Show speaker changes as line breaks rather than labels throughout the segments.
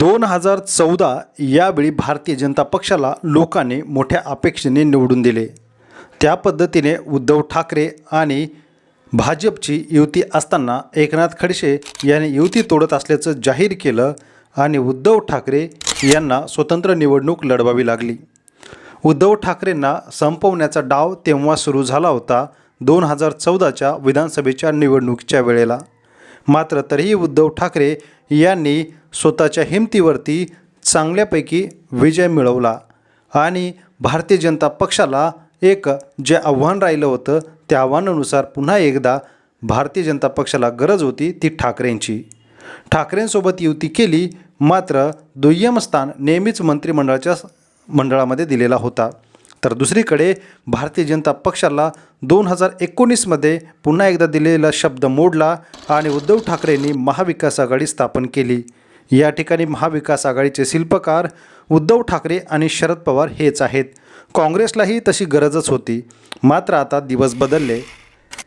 दोन हजार चौदा यावेळी भारतीय जनता पक्षाला लोकांनी मोठ्या अपेक्षेने निवडून दिले. त्या पद्धतीने उद्धव ठाकरे आणि भाजपची युती असताना एकनाथ खडसे यांनी युती तोडत असल्याचं जाहीर केलं आणि उद्धव ठाकरे यांना स्वतंत्र निवडणूक लढवावी लागली. उद्धव ठाकरेंना संपवण्याचा डाव तेव्हा सुरू झाला होता दोन हजार चौदाच्या विधानसभेच्या निवडणुकीच्या वेळेला. मात्र तरीही उद्धव ठाकरे यांनी स्वतःच्या हिमतीवरती चांगल्यापैकी विजय मिळवला आणि भारतीय जनता पक्षाला एक जे आव्हान राहिलं होतं त्या आव्हानानुसार पुन्हा एकदा भारतीय जनता पक्षाला गरज होती ती ठाकरेंची. ठाकरेंसोबत युती केली मात्र दुय्यम स्थान नेहमीच मंत्रिमंडळाच्या मंडळामध्ये दिलेला होता. तर दुसरीकडे भारतीय जनता पक्षाला दोन हजार एकोणीसमध्ये पुन्हा एकदा दिलेला शब्द मोडला आणि उद्धव ठाकरेंनी महाविकास आघाडी स्थापन केली. या ठिकाणी महाविकास आघाडीचे शिल्पकार उद्धव ठाकरे आणि शरद पवार हेच आहेत. काँग्रेसलाही तशी गरजच होती. मात्र आता दिवस बदलले.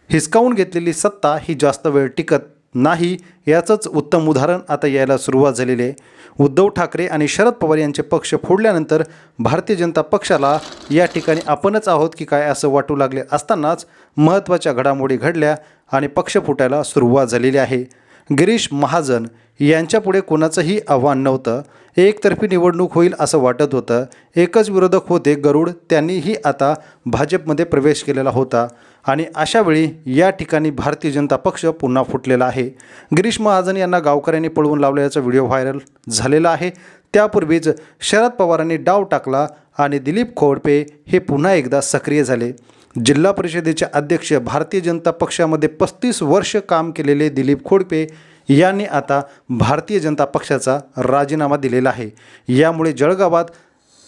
हिसकावून घेतलेली सत्ता ही जास्त वेळ टिकत नाही याचंच उत्तम उदाहरण आता यायला सुरुवात झालेली आहे. उद्धव ठाकरे आणि शरद पवार यांचे पक्ष फोडल्यानंतर भारतीय जनता पक्षाला या ठिकाणी आपणच आहोत की काय असं वाटू लागले असतानाच महत्त्वाच्या घडामोडी घडल्या आणि पक्ष फुटायला सुरुवात झालेली आहे. गिरीश महाजन यांच्यापुढे कोणाचंही आव्हान नव्हतं. एकतर्फी निवडणूक होईल असं वाटत होतं. एकच विरोधक होते गरुड. त्यांनीही आता भाजपमध्ये प्रवेश केलेला होता. आणि अशावेळी या ठिकाणी भारतीय जनता पक्ष पुन्हा फुटलेला आहे. गिरीश महाजन यांना गावकऱ्यांनी पळवून लावल्याचा व्हिडिओ व्हायरल झालेला आहे. त्यापूर्वीच शरद पवारांनी डाव टाकला आणि दिलीप खोडपे हे पुन्हा एकदा सक्रिय झाले. जिल्हा परिषदेचे अध्यक्ष भारतीय जनता पक्षामध्ये पस्तीस वर्ष काम केलेले दिलीप खोडपे यांनी आता भारतीय जनता पक्षाचा राजीनामा दिलेला आहे. यामुळे जळगावात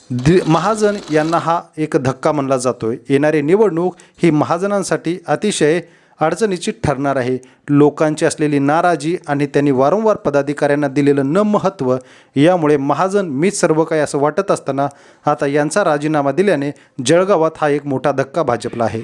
दि महाजन यांना हा एक धक्का मानला जातो आहे येणारी निवडणूक ही महाजनांसाठी अतिशय अडचणीची ठरणार आहे. लोकांची असलेली नाराजी आणि त्यांनी वारंवार पदाधिकाऱ्यांना दिलेलं न महत्त्व यामुळे महाजन मीच सर्व काही असं वाटत असताना आता यांचा राजीनामा दिल्याने जळगावात हा एक मोठा धक्का भाजपला आहे.